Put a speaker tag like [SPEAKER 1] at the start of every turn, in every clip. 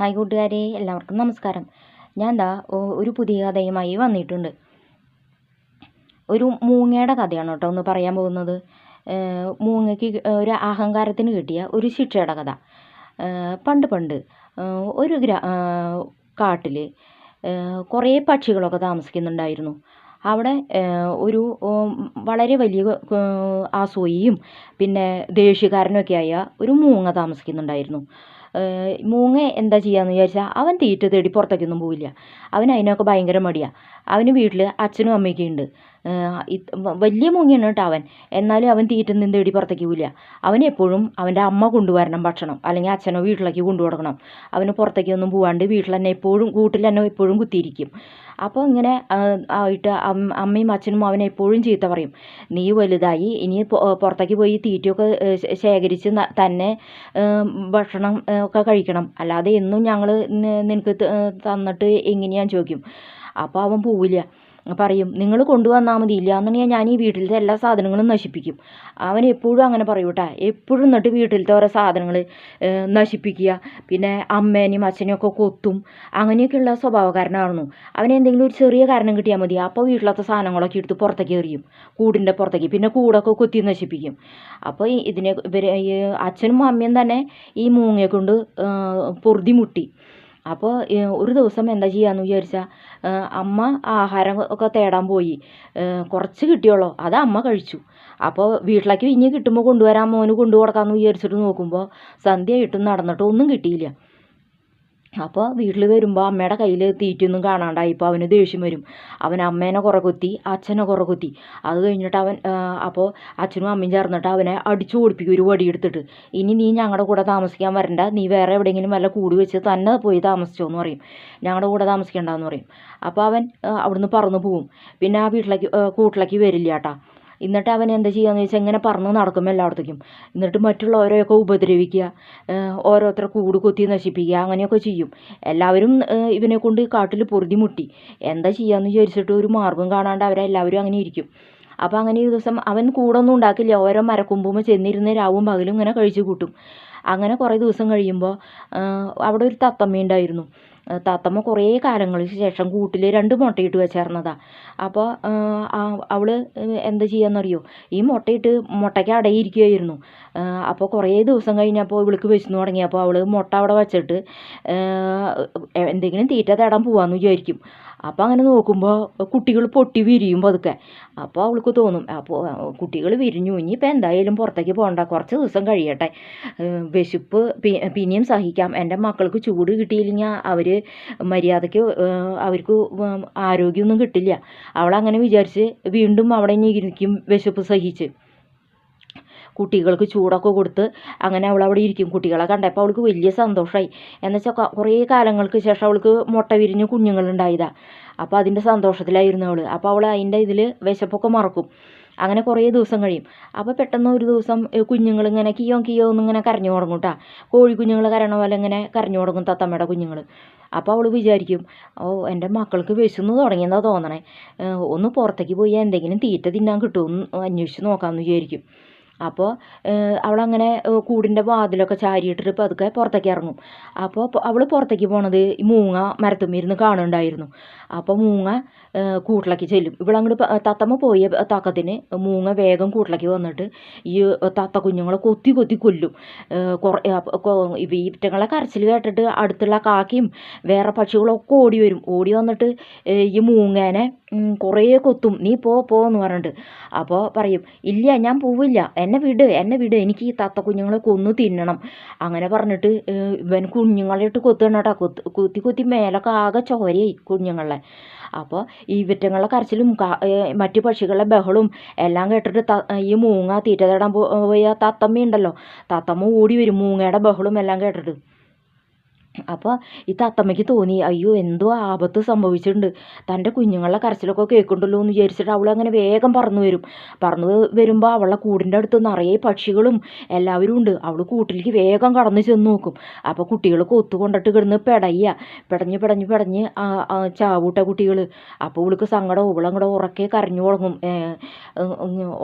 [SPEAKER 1] Hi കൂട്ടുകാരെ എല്ലാവർക്കും നമസ്കാരം. ഞാൻ എന്താ ഒരു പുതിയ കഥയുമായി വന്നിട്ടുണ്ട്. ഒരു മൂങ്ങയുടെ കഥയാണ് കേട്ടോ ഒന്ന് പറയാൻ പോകുന്നത്. മൂങ്ങയ്ക്ക് ഒരു അഹങ്കാരത്തിന് കിട്ടിയ ഒരു ശിക്ഷയുടെ കഥ. പണ്ട് പണ്ട് ഒരു ഗ്രാ കാട്ടിൽ കുറേ പക്ഷികളൊക്കെ താമസിക്കുന്നുണ്ടായിരുന്നു. അവിടെ ഒരു വളരെ വലിയ ആസൂയിയും പിന്നെ ദേഷ്യക്കാരനൊക്കെ ആയ ഒരു മൂങ്ങ താമസിക്കുന്നുണ്ടായിരുന്നു. മൂങ്ങ എന്താ ചെയ്യാന്ന് വിചാരിച്ചാൽ അവൻ തീറ്റ തേടി പുറത്തേക്കൊന്നും പോവില്ല. അവൻ അതിനൊക്കെ ഭയങ്കര മടിയാണ് അവന് വീട്ടിൽ അച്ഛനും അമ്മയൊക്കെ ഉണ്ട്. വലിയ മൂങ്ങയാണ് കേട്ടോ അവൻ. എന്നാലും അവൻ തീറ്റ നിന്ന് തേടി പുറത്തേക്ക് പോവില്ല. അവൻ എപ്പോഴും അവന്റെ അമ്മ കൊണ്ടുവരണം ഭക്ഷണം അല്ലെങ്കിൽ അച്ഛനോ വീട്ടിലേക്ക് കൊണ്ടു കൊടുക്കണം. അവന് പുറത്തേക്കൊന്നും പോവാണ്ട് വീട്ടിൽ തന്നെ എപ്പോഴും കൂട്ടിൽ തന്നെ എപ്പോഴും കുത്തിയിരിക്കും. അപ്പോൾ ഇങ്ങനെ ആയിട്ട് അമ്മയും അച്ഛനും അവനെ എപ്പോഴും ചീത്ത പറയും. നീ വലുതായി ഇനി പുറത്തേക്ക് പോയി തീറ്റയൊക്കെ ശേഖരിച്ച് തന്നെ ഭക്ഷണം ഒക്കെ കഴിക്കണം. അല്ലാതെ എന്നും ഞങ്ങൾ നിനക്ക് തന്നിട്ട് എങ്ങനെയാന്ന് ചോദിക്കും? അപ്പോൾ അവൻ പോവില്ല. പറയും നിങ്ങൾ കൊണ്ടുവന്നാൽ മതി. ഇല്ലാന്നുണ്ടെങ്കിൽ ഞാൻ ഈ വീട്ടിലത്തെ എല്ലാ സാധനങ്ങളും നശിപ്പിക്കും. അവൻ എപ്പോഴും അങ്ങനെ പറയും കേട്ടോ. എപ്പോഴും എന്നിട്ട് വീട്ടിലത്തെ ഓരോ സാധനങ്ങൾ നശിപ്പിക്കുക. പിന്നെ അമ്മേനെയും അച്ഛനെയും ഒക്കെ കൊത്തും. അങ്ങനെയൊക്കെയുള്ള സ്വഭാവക്കാരനായിരുന്നു അവന് എന്തെങ്കിലും ഒരു ചെറിയ കാരണം കിട്ടിയാൽ മതി. അപ്പോൾ വീട്ടിലത്തെ സാധനങ്ങളൊക്കെ എടുത്ത് പുറത്തേക്ക് എറിയും. കൂടിന്റെ പുറത്തേക്ക്. പിന്നെ കൂടൊക്കെ കൊത്തി നശിപ്പിക്കും. അപ്പോൾ ഇതിനെ ഇവർ അച്ഛനും അമ്മയും തന്നെ ഈ മൂങ്ങയെ കൊണ്ട് പൊറുതി മുട്ടി. അപ്പോൾ ഒരു ദിവസം എന്താ ചെയ്യാന്ന് വിചാരിച്ചാൽ അമ്മ ആഹാരം ഒക്കെ തേടാൻ പോയി. കുറച്ച് കിട്ടിയുള്ളൂ. അത് അമ്മ കഴിച്ചു. അപ്പോൾ വീട്ടിലേക്ക് ഇനി കിട്ടുമ്പോൾ കൊണ്ടുവരാൻ മോന് കൊണ്ടു കൊടുക്കാമെന്ന് വിചാരിച്ചിട്ട് നോക്കുമ്പോൾ സന്ധ്യയായിട്ടും നടന്നിട്ടും ഒന്നും കിട്ടിയില്ല. അപ്പോൾ വീട്ടിൽ വരുമ്പോൾ അമ്മയുടെ കയ്യിൽ തീറ്റയൊന്നും കാണാണ്ടായപ്പോൾ അവന് ദേഷ്യം വരും. അവൻ അമ്മേനെ കുറെ കുത്തി അച്ഛനെ കുറെ കുത്തി. അത് കഴിഞ്ഞിട്ട് അവൻ അപ്പോൾ അച്ഛനും അമ്മയും ചേർന്നിട്ട് അവനെ അടിച്ചു ഓടിപ്പിക്കും ഒരു വടി എടുത്തിട്ട് ഇനി നീ ഞങ്ങളുടെ കൂടെ താമസിക്കാൻ വരണ്ട. നീ വേറെ എവിടെയെങ്കിലും വല്ല കൂടി വെച്ച് തന്നെ പോയി താമസിച്ചോ എന്ന് പറയും. ഞങ്ങളുടെ കൂടെ താമസിക്കണ്ടെന്ന് പറയും. അപ്പോൾ അവൻ അവിടുന്ന് പറന്ന് പോവും. പിന്നെ ആ വീട്ടിലേക്ക് കൂട്ടിലേക്ക് വരില്ല കേട്ടാ എന്നിട്ട് അവൻ എന്താ ചെയ്യാന്ന് വെച്ചാൽ ഇങ്ങനെ പറന്ന് നടക്കും എല്ലായിടത്തേക്കും. എന്നിട്ട് മറ്റുള്ളവരെയൊക്കെ ഉപദ്രവിക്കുക ഓരോരുത്തരെ കൂട് കൊത്തി നശിപ്പിക്കുക അങ്ങനെയൊക്കെ ചെയ്യും. എല്ലാവരും ഇവനെ കൊണ്ട് കാട്ടിൽ പൊറുതി മുട്ടി എന്താ ചെയ്യാന്ന് വിചാരിച്ചിട്ട് ഒരു മാർഗം കാണാണ്ട് അവരെല്ലാവരും അങ്ങനെ ഇരിക്കും. അപ്പോൾ അങ്ങനെ ഒരു ദിവസം അവൻ കൂടൊന്നും ഉണ്ടാക്കില്ല. ഓരോ മരക്കൊമ്പുമ്പോൾ ചെന്നിരുന്ന് രാവും പകലും ഇങ്ങനെ കഴിച്ചു കൂട്ടും. അങ്ങനെ കുറേ ദിവസം കഴിയുമ്പോൾ അവിടെ ഒരു തത്തമ്മ ഉണ്ടായിരുന്നു തത്തമ്മ കുറേ കാലങ്ങൾക്ക് ശേഷം കൂട്ടിൽ രണ്ട് മുട്ടയിട്ട് വെച്ചേർന്നതാണ് അപ്പോൾ അവൾ എന്താ ചെയ്യാന്നറിയോ? ഈ മുട്ടയിട്ട് മുട്ടയ്ക്ക് അടയിരിക്കുകയായിരുന്നു അപ്പോൾ കുറേ ദിവസം കഴിഞ്ഞപ്പോൾ ഇവൾക്ക് വെച്ചു തുടങ്ങിയപ്പോൾ അവൾ മുട്ട അവിടെ വെച്ചിട്ട് എന്തെങ്കിലും തീറ്റ തേടാൻ പോവാന്ന് വിചാരിക്കും. അപ്പോൾ അങ്ങനെ നോക്കുമ്പോൾ കുട്ടികൾ പൊട്ടി വിരിയും പതുക്കെ. അപ്പോൾ അവൾക്ക് തോന്നും അപ്പോൾ കുട്ടികൾ വിരിഞ്ഞു ഇനിയിപ്പോൾ എന്തായാലും പുറത്തേക്ക് പോകണ്ട കുറച്ച് ദിവസം കഴിയട്ടെ. വിശപ്പ് പിന്നെയും സഹിക്കാം. എന്റെ മക്കൾക്ക് ചൂട് കിട്ടിയില്ലെങ്കിൽ അവർ മര്യാദയ്ക്ക് അവർക്ക് ആരോഗ്യമൊന്നും കിട്ടില്ല. അവളങ്ങനെ വിചാരിച്ച് വീണ്ടും അവിടെ ഇരിക്കും വിശപ്പ് സഹിച്ച്. കുട്ടികൾക്ക് ചൂടൊക്കെ കൊടുത്ത് അങ്ങനെ അവൾ അവിടെ ഇരിക്കും. കുട്ടികളെ കണ്ടപ്പോൾ അവൾക്ക് വലിയ സന്തോഷമായി എന്നുവെച്ചാൽ കുറേ കാലങ്ങൾക്ക് ശേഷം അവൾക്ക് മുട്ട വിരിഞ്ഞ് കുഞ്ഞുങ്ങളുണ്ടായതാണ് അപ്പോൾ അതിന്റെ സന്തോഷത്തിലായിരുന്നു അവൾ. അപ്പോൾ അവൾ അതിന്റെ ഇതിൽ വിശപ്പൊക്കെ മറക്കും. അങ്ങനെ കുറേ ദിവസം കഴിയും. അപ്പോൾ പെട്ടെന്ന് ഒരു ദിവസം കുഞ്ഞുങ്ങൾ ഇങ്ങനെ കിയോ കിയോ എന്നിങ്ങനെ കരഞ്ഞു തുടങ്ങും കേട്ടോ കോഴി കുഞ്ഞുങ്ങൾ കരണ പോലെ ഇങ്ങനെ കരഞ്ഞു തുടങ്ങും തത്തമ്മയുടെ കുഞ്ഞുങ്ങൾ. അപ്പോൾ അവൾ വിചാരിക്കും ഓ എന്റെ മക്കൾക്ക് വിശന്ന് തുടങ്ങിയെന്നാണ് തോന്നണേ. ഒന്ന് പുറത്തേക്ക് പോയി എന്തെങ്കിലും തീറ്റ തിന്നാൻ കിട്ടുമെന്ന് അന്വേഷിച്ച് നോക്കാമെന്ന് വിചാരിക്കും. അപ്പോൾ അവളങ്ങനെ കൂടിന്റെ വാതിലൊക്കെ ചാരിയിട്ടിട്ട് പതുക്കെ പുറത്തേക്ക് ഇറങ്ങും. അപ്പോൾ അവൾ പുറത്തേക്ക് പോണത് മൂങ്ങ മരത്തുമ്മിരുന്ന് കാണുന്നുണ്ടായിരുന്നു. അപ്പോൾ മൂങ്ങ കൂട്ടിലേക്ക് ചെല്ലും. ഇവളങ്ങോട്ട് തത്തമ്മ പോയ തക്കത്തിന് മൂങ്ങ വേഗം കൂട്ടിലേക്ക് വന്നിട്ട് ഈ തത്ത കുഞ്ഞുങ്ങളെ കൊത്തി കൊത്തി കൊല്ലും. കുറേ ഈറ്റങ്ങളെ കരച്ചിൽ കേട്ടിട്ട് അടുത്തുള്ള കാക്കയും വേറെ പക്ഷികളൊക്കെ ഓടി വരും. ഓടി വന്നിട്ട് ഈ മൂങ്ങേനെ കുറേ കൊത്തും. നീ പോ പോ എന്ന് പറഞ്ഞിട്ട്. അപ്പോൾ പറയും ഇല്ല ഞാൻ പോവില്ല. എന്നെ വിട് എന്നെ വിട് എനിക്ക് ഈ തത്ത കുഞ്ഞുങ്ങളെ കൊന്ന് തിന്നണം. അങ്ങനെ പറഞ്ഞിട്ട് ഇവൻ കുഞ്ഞുങ്ങളെ ഇട്ട് കേട്ടോ. കൊത്ത് കുത്തി കുത്തി മേലൊക്കെ ആകെ ചോരയായി കുഞ്ഞുങ്ങളെ. അപ്പോൾ ഈ വിറ്റങ്ങളെ കരച്ചിലും മറ്റു പക്ഷികളുടെ ബഹളും എല്ലാം കേട്ടിട്ട് ഈ മൂങ്ങ തീറ്റ തേടാൻ പോയ തത്തമ്മ ഉണ്ടല്ലോ തത്തമ്മ ഓടി വരും മൂങ്ങയുടെ ബഹളും എല്ലാം കേട്ടിട്ട്. അപ്പോൾ ഈ തത്തമ്മയ്ക്ക് തോന്നി അയ്യോ എന്തോ ആപത്ത് സംഭവിച്ചിട്ടുണ്ട്. തന്റെ കുഞ്ഞുങ്ങളുടെ കരച്ചിലൊക്കെ കേൾക്കുന്നുണ്ടല്ലോ എന്ന് വിചാരിച്ചിട്ട് അവൾ അങ്ങനെ വേഗം പറന്നു വരും. പറന്നു വരുമ്പോൾ അവളുടെ കൂടിന്റെ അടുത്ത് നിറയെ പക്ഷികളും എല്ലാവരും ഉണ്ട്. അവൾ കൂട്ടിലേക്ക് വേഗം കടന്ന് ചെന്ന് നോക്കും. അപ്പോൾ കുട്ടികൾ കൊത്തു കൊണ്ടിട്ട് കിടന്ന് പെടയ്യ. പെടഞ്ഞ് പെടഞ്ഞ് പെടഞ്ഞ് ചാവൂട്ട കുട്ടികൾ അപ്പോൾ ഇവൾക്ക് സങ്കടം. ഇവളങ്ങടെ ഉറക്കെ കരഞ്ഞു തുടങ്ങും.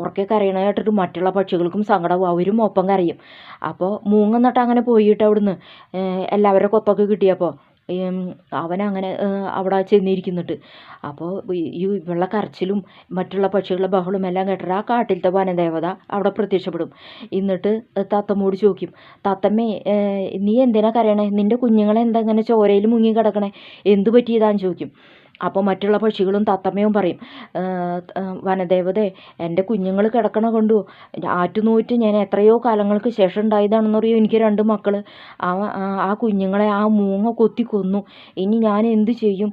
[SPEAKER 1] ഉറക്കെ കരയണ കേട്ടിട്ട് മറ്റുള്ള പക്ഷികൾക്കും സങ്കടവും അവരും ഒപ്പം കരയും. അപ്പോൾ മൂങ്ങന്നിട്ട് അങ്ങനെ പോയിട്ട് അവിടുന്ന് എല്ലാവരും കൊത്തൊക്കെ കിട്ടിയപ്പോൾ അവനങ്ങനെ അവിടെ ചെന്നിരിക്കുന്നുണ്ട് അപ്പോൾ ഈ ഇവളുടെ കരച്ചിലും മറ്റുള്ള പക്ഷികളുടെ ബഹളും എല്ലാം കേട്ടിട്ട് ആ കാട്ടിലത്തെ വനദേവത അവിടെ പ്രത്യക്ഷപ്പെടും. എന്നിട്ട് തത്തമ്മോട് ചോദിക്കും തത്തമ്മേ നീ എന്തിനാ കരയണേ? നിന്റെ കുഞ്ഞുങ്ങളെ എന്താ ഇങ്ങനെ ചോരയിൽ മുങ്ങി കിടക്കണേ? എന്ത് പറ്റിയതാന്ന് ചോദിക്കും. അപ്പോൾ മറ്റുള്ള പക്ഷികളും തത്തമ്മയും പറയും "ഏഹ്, ഏഹ്, വനദേവതേ എന്റെ കുഞ്ഞുങ്ങൾ കിടക്കണ കൊണ്ടു. ആറ്റുനോറ്റ് ഞാൻ എത്രയോ കാലങ്ങൾക്ക് ശേഷം ഉണ്ടായതാണെന്നറിയോ എനിക്ക് രണ്ട് മക്കൾ ആ ആ- കുഞ്ഞുങ്ങളെ ആ മൂങ്ങ കൊത്തി കൊന്നു. ഇനി ഞാൻ എന്ത് ചെയ്യും?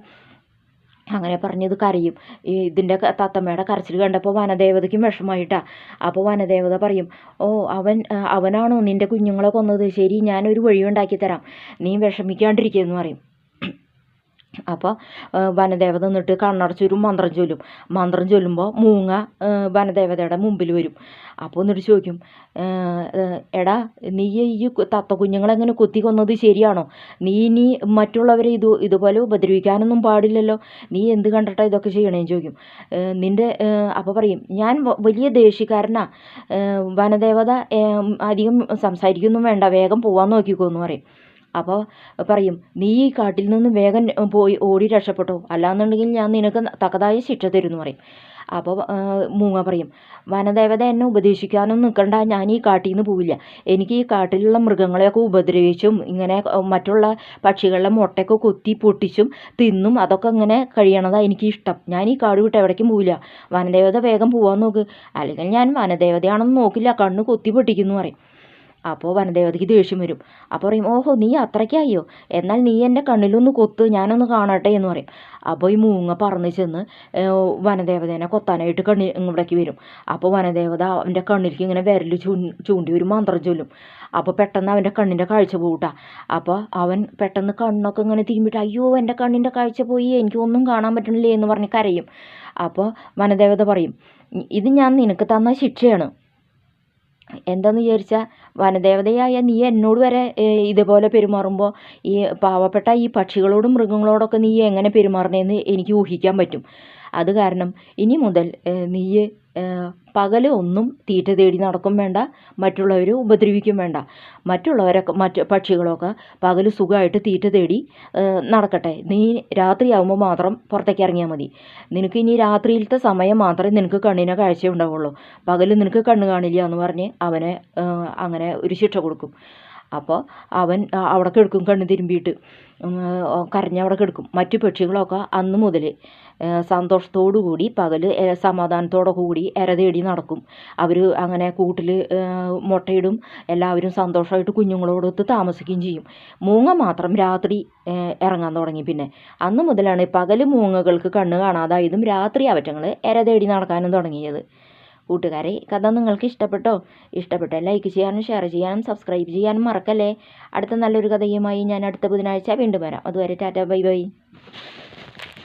[SPEAKER 1] അങ്ങനെ പറഞ്ഞത് കരയും. ഈ ഇതിന്റെ തത്തമ്മയുടെ കരച്ചിൽ കണ്ടപ്പോൾ വനദേവതയ്ക്കും വിഷമമായിട്ടാ അപ്പോൾ വനദേവത പറയും ഓ അവൻ അവനാണോ നിന്റെ കുഞ്ഞുങ്ങളെ കൊന്നത്? ശരി ഞാനൊരു വഴി ഉണ്ടാക്കി തരാം നീ വിഷമിക്കാണ്ടിരിക്കുക എന്ന് പറയും. അപ്പോൾ വനദേവത നിന്നിട്ട് കണ്ണടച്ചൊരു മന്ത്രം ചൊല്ലും. മന്ത്രം ചൊല്ലുമ്പോൾ മൂങ്ങ വനദേവതയുടെ മുമ്പിൽ വരും. അപ്പോൾ എന്നിട്ട് ചോദിക്കും "ആ, ആ, എടാ നീ ഈ തത്ത കുഞ്ഞുങ്ങളെങ്ങനെ കൊത്തി കൊന്നത് ശരിയാണോ? നീ ഇനി മറ്റുള്ളവരെ ഇത് ഇതുപോലെ ഉപദ്രവിക്കാനൊന്നും പാടില്ലല്ലോ. നീ എന്ത് കണ്ടിട്ടാ ഇതൊക്കെ ചെയ്യണേന്ന് ചോദിക്കും. നിന്റെ അപ്പോൾ പറയും ഞാൻ വലിയ ദേഷ്യക്കാരനാ. വനദേവത അധികം സംസാരിക്കൊന്നും വേണ്ട വേഗം പോവാൻ നോക്കിക്കോ എന്ന് പറയും. അപ്പോൾ പറയും നീ ഈ കാട്ടിൽ നിന്ന് വേഗം പോയി ഓടി രക്ഷപ്പെട്ടോ. അല്ലാന്നുണ്ടെങ്കിൽ ഞാൻ നിനക്ക് തക്കതായ ശിക്ഷ തരുമെന്ന് പറയും. അപ്പോൾ മൂങ്ങ പറയും വനദേവത എന്നെ ഉപദേശിക്കാനൊന്നും നിൽക്കണ്ട ഞാൻ ഈ കാട്ടിൽ നിന്ന് പോവില്ല. എനിക്ക് ഈ കാട്ടിലുള്ള മൃഗങ്ങളെയൊക്കെ ഉപദ്രവിച്ചും ഇങ്ങനെ മറ്റുള്ള പക്ഷികളുടെ മുട്ടയൊക്കെ കൊത്തി പൊട്ടിച്ചും തിന്നും അതൊക്കെ ഇങ്ങനെ കഴിയണതാണ് എനിക്ക് ഇഷ്ടം. ഞാൻ ഈ കാട് വിട്ട് എവിടേക്കും പോവില്ല. വനദേവത വേഗം പോവാൻ നോക്ക്. അല്ലെങ്കിൽ ഞാൻ വനദേവതയാണെന്ന് നോക്കില്ല. കണ്ണ് കൊത്തി പൊട്ടിക്കുന്നു പറയും. അപ്പോൾ വനദേവതയ്ക്ക് ദേഷ്യം വരും. അപ്പോൾ പറയും ഓഹോ നീ അത്രയ്ക്കായോ? എന്നാൽ നീ എന്റെ കണ്ണിലൊന്ന് കൊത്ത് ഞാനൊന്ന് കാണട്ടെ എന്ന് പറയും. അപ്പോൾ ഈ മൂങ്ങ പറന്ന് ചെന്ന് വനദേവതേനെ കൊത്താനായിട്ട് കണ്ണി ഇവിടേക്ക് വരും. അപ്പോൾ വനദേവത അവന്റെ കണ്ണിലേക്ക് ഇങ്ങനെ വിരൽ ചൂണ്ടി ഒരു മന്ത്രം ചൊല്ലും. അപ്പോൾ പെട്ടെന്ന് അവന്റെ കണ്ണിന്റെ കാഴ്ച പോകട്ടാ അപ്പോൾ അവൻ പെട്ടെന്ന് കണ്ണൊക്കെ ഇങ്ങനെ തിരുമ്പിട്ട് അയ്യോ എന്റെ കണ്ണിന്റെ കാഴ്ച പോയി എനിക്കൊന്നും കാണാൻ പറ്റണില്ലേ? എന്ന് പറഞ്ഞ് കരയും. അപ്പോൾ വനദേവത പറയും ഇത് ഞാൻ നിനക്ക് തന്ന ശിക്ഷയാണ്. എന്താന്ന് വിചാരിച്ചാൽ വനദേവതയായ നീ എന്നോട് വരെ ഇതുപോലെ പെരുമാറുമ്പോൾ ഈ പാവപ്പെട്ട ഈ പക്ഷികളോടും മൃഗങ്ങളോടൊക്കെ നീ എങ്ങനെ പെരുമാറണേന്ന് എനിക്ക് ഊഹിക്കാൻ പറ്റും. അത് കാരണം ഇനി മുതൽ നീ പകൽ ഒന്നും തീറ്റ തേടി നടക്കും വേണ്ട മറ്റുള്ളവരെ ഉപദ്രവിക്കും വേണ്ട. മറ്റുള്ളവരൊക്കെ മറ്റ് പക്ഷികളൊക്കെ പകൽ സുഖമായിട്ട് തീറ്റ തേടി നടക്കട്ടെ. നീ രാത്രിയാകുമ്പോൾ മാത്രം പുറത്തേക്ക് ഇറങ്ങിയാൽ മതി. നിനക്ക് ഇനി രാത്രിയിലത്തെ സമയം മാത്രമേ നിനക്ക് കണ്ണിന് കാഴ്ച ഉണ്ടാവുള്ളൂ. പകൽ നിനക്ക് കണ്ണ് കാണില്ല എന്ന് പറഞ്ഞ് അവനെ അങ്ങനെ ഒരു ശിക്ഷ കൊടുക്കും. അപ്പോൾ അവൻ അവിടെ കിടക്കും കണ്ണു തിരുമ്പിയിട്ട്. കരഞ്ഞവിടെ കിടക്കും. മറ്റു പക്ഷികളൊക്കെ അന്ന് മുതൽ സന്തോഷത്തോടു കൂടി പകൽ സമാധാനത്തോടു കൂടി ഇര തേടി നടക്കും. അവർ അങ്ങനെ കൂട്ടിൽ മുട്ടയിടും. എല്ലാവരും സന്തോഷമായിട്ട് കുഞ്ഞുങ്ങളോടൊത്ത് താമസിക്കുകയും ചെയ്യും. മൂങ്ങ മാത്രം രാത്രി ഇറങ്ങാൻ തുടങ്ങി പിന്നെ. അന്ന് മുതലാണ് പകൽ മൂങ്ങകൾക്ക് കണ്ണ് കാണാതായതും രാത്രി അവറ്റങ്ങൾ ഇര തേടി നടക്കാനും തുടങ്ങിയത്. കൂട്ടുകാരെ കഥ നിങ്ങൾക്ക് ഇഷ്ടപ്പെട്ടോ? ഇഷ്ടപ്പെട്ടാൽ ലൈക്ക് ചെയ്യാനും ഷെയർ ചെയ്യാനും സബ്സ്ക്രൈബ് ചെയ്യാനും മറക്കല്ലേ? അടുത്ത നല്ലൊരു കഥയുമായി ഞാൻ അടുത്ത ബുധനാഴ്ച വീണ്ടും വരാം. അതുവരെ ടാറ്റ ബൈ ബൈ.